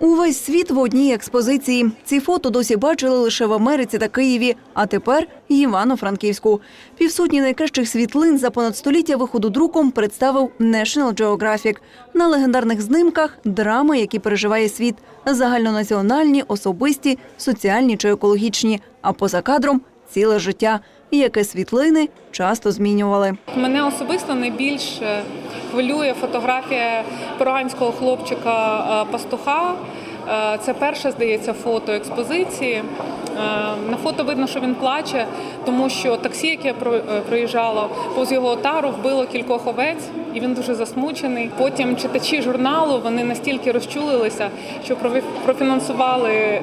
Увесь світ в одній експозиції. Ці фото досі бачили лише в Америці та Києві, а тепер Івано-Франківську. Півсотні найкращих світлин за понад століття виходу друком представив National Geographic. На легендарних знимках драми, які переживає світ, загальнонаціональні, особисті, соціальні чи екологічні. А поза кадром ціле життя, яке світлини часто змінювали. Мене особисто найбільше хвилює фотографія перуанського хлопчика е, пастуха. Е, Це перше, здається, фото експозиції. Е, На фото видно, що він плаче, тому що таксі, яке е, проїжджало повз його отару, вбило кількох овець, і він дуже засмучений. Потім читачі журналу вони настільки розчулилися, що профінансували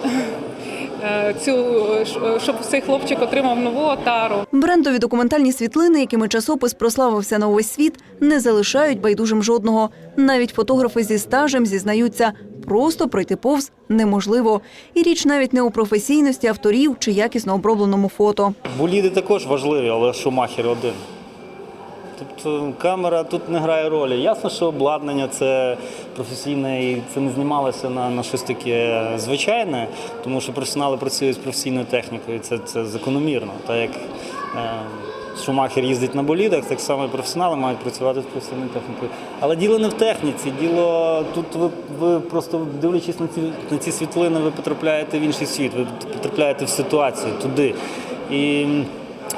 цю, е, щоб цей хлопчик отримав нову отару. Брендові документальні світлини, якими часопис прославився на увесь світ, не залишають байдужим жодного. Навіть фотографи зі стажем зізнаються, просто пройти повз неможливо. І річ навіть не у професійності авторів чи якісно обробленому фото. Боліди також важливі, але Шумахер один. Тобто камера тут не грає ролі. Ясно, що обладнання це професійне і це не знімалося на, на щось таке звичайне, тому що професіонали працюють з професійною технікою, це, це закономірно. Так як е, Шумахер їздить на болідах, так само і професіонали мають працювати з професійною технікою. Але діло не в техніці, діло тут ви, ви просто дивлячись на ці, на ці світлини, ви потрапляєте в інший світ, ви потрапляєте в ситуацію туди. І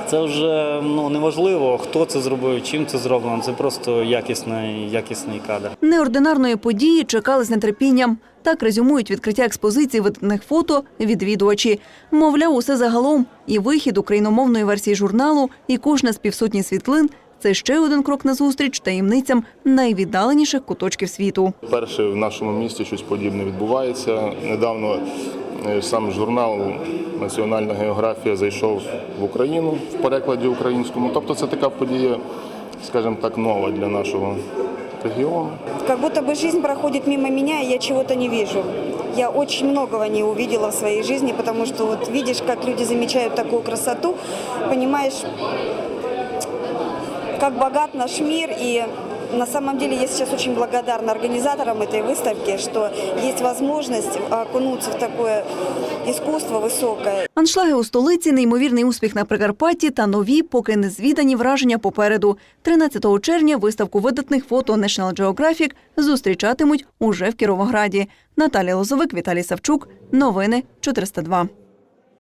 це вже ну неважливо, хто це зробив, чим це зроблено. Це просто якісний, якісний кадр. Неординарної події чекали з нетерпінням. Так резюмують відкриття експозиції видатних фото відвідувачі. Мовляв, усе загалом і вихід україномовної версії журналу, і кожна з півсотні світлин це ще один крок назустріч таємницям найвіддаленіших куточків світу. Перше в нашому місті щось подібне відбувається. Недавно сам журнал Національна географія зайшов в Україну в перекладі українському. Тобто це така подія, скажімо так, нова для нашого регіону. Как будто бы жизнь проходит мимо меня, и я чего-то не вижу. Я очень многого не увидела в своей жизни, потому что вот видишь, как люди замечают такую красоту, понимаешь, как богат наш мир, и на самом деле я сейчас очень благодарна организаторам этой выставки, что есть возможность окунуться в такое искусство высокое. Аншлаги у столиці, неймовірний успіх на Прикарпатті та нові, поки не звідані враження попереду. 13 червня виставку видатних фото National Geographic зустрічатимуть уже в Кіровограді. Наталія Лозовик, Віталій Савчук. Новини 402.